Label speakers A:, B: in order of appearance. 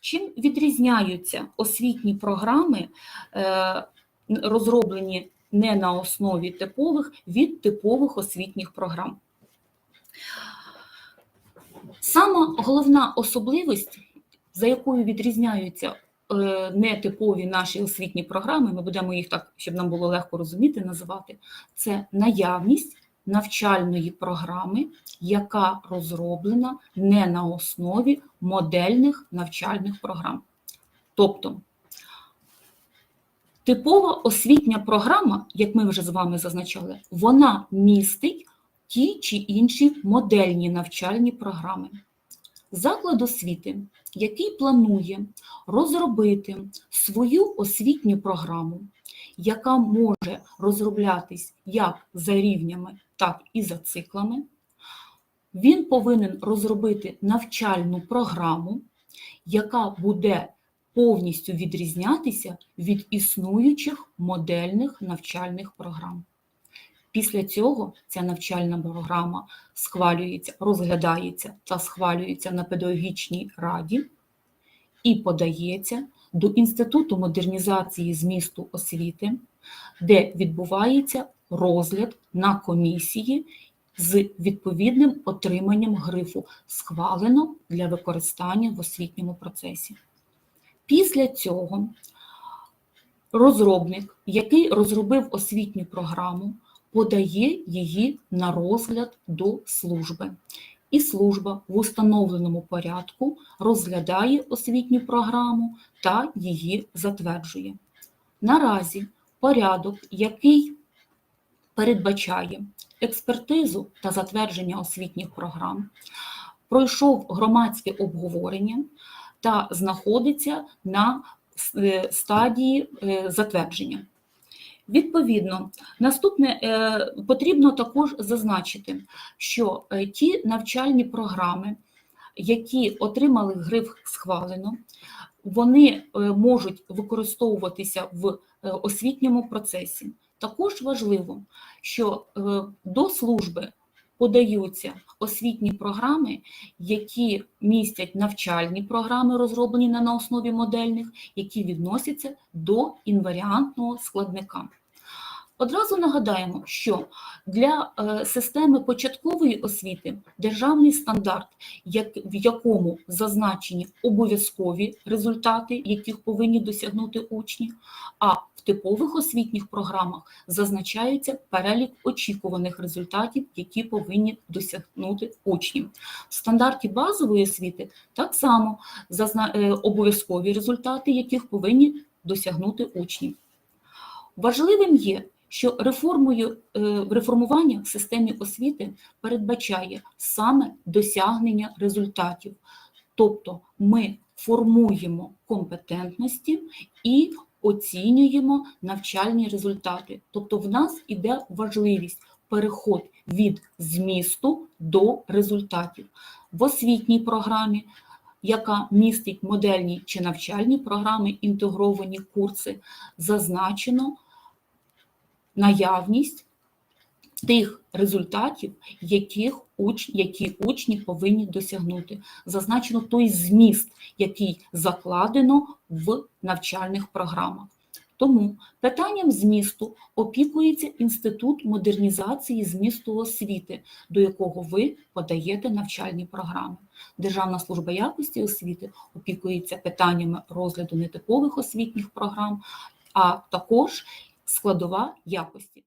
A: Чим відрізняються освітні програми, е, розроблені не на основі типових від типових освітніх програм? Сама головна особливість, за якою відрізняються е, нетипові наші освітні програми, ми будемо їх так, щоб нам було легко розуміти, називати, це наявність навчальної програми, яка розроблена не на основі модельних навчальних програм. Тобто типова освітня програма, як ми вже з вами зазначали, вона містить ті чи інші модельні навчальні програми. Заклад освіти, який планує розробити свою освітню програму, яка може розроблятись як за рівнями, так і за циклами, він повинен розробити навчальну програму, яка буде повністю відрізнятися від існуючих модельних навчальних програм. Після цього ця навчальна програма схвалюється, розглядається та схвалюється на педагогічній раді і подається до Інституту модернізації змісту освіти, де відбувається розгляд на комісії з відповідним отриманням грифу схвалено для використання в освітньому процесі. Після цього розробник, який розробив освітню програму, подає її на розгляд до служби. І служба в установленому порядку розглядає освітню програму та її затверджує. Наразі порядок, який передбачає експертизу та затвердження освітніх програм, пройшов громадське обговорення та знаходиться на е, стадії е, затвердження. Відповідно, наступне е, потрібно також зазначити, що ті навчальні програми, які отримали гриф схвалено, вони можуть використовуватися в освітньому процесі. Також важливо, що до служби подаються освітні програми, які містять навчальні програми, розроблені на основі модельних, які відносяться до інваріантного складника. Одразу нагадаємо, що для системи початкової освіти державний стандарт, в якому зазначені обов'язкові результати, яких повинні досягнути учні, а типових освітніх програмах зазначається перелік очікуваних результатів, які повинні досягнути учні. В стандарті базової освіти так само обов'язкові результати, яких повинні досягнути учні. Важливим є, що реформою, реформування в системі освіти передбачає саме досягнення результатів. Тобто ми формуємо компетентності і оцінюємо навчальні результати. Тобто в нас іде важливість переход від змісту до результатів. В освітній програмі, яка містить модельні чи навчальні програми, інтегровані курси, зазначено наявність тих результатів, яких уч... які учні повинні досягнути. Зазначено той зміст, який закладено в навчальних програмах. Тому питанням змісту опікується Інститут модернізації змісту освіти, до якого ви подаєте навчальні програми. Державна служба якості освіти опікується питаннями розгляду нетипових освітніх програм, а також складова якості.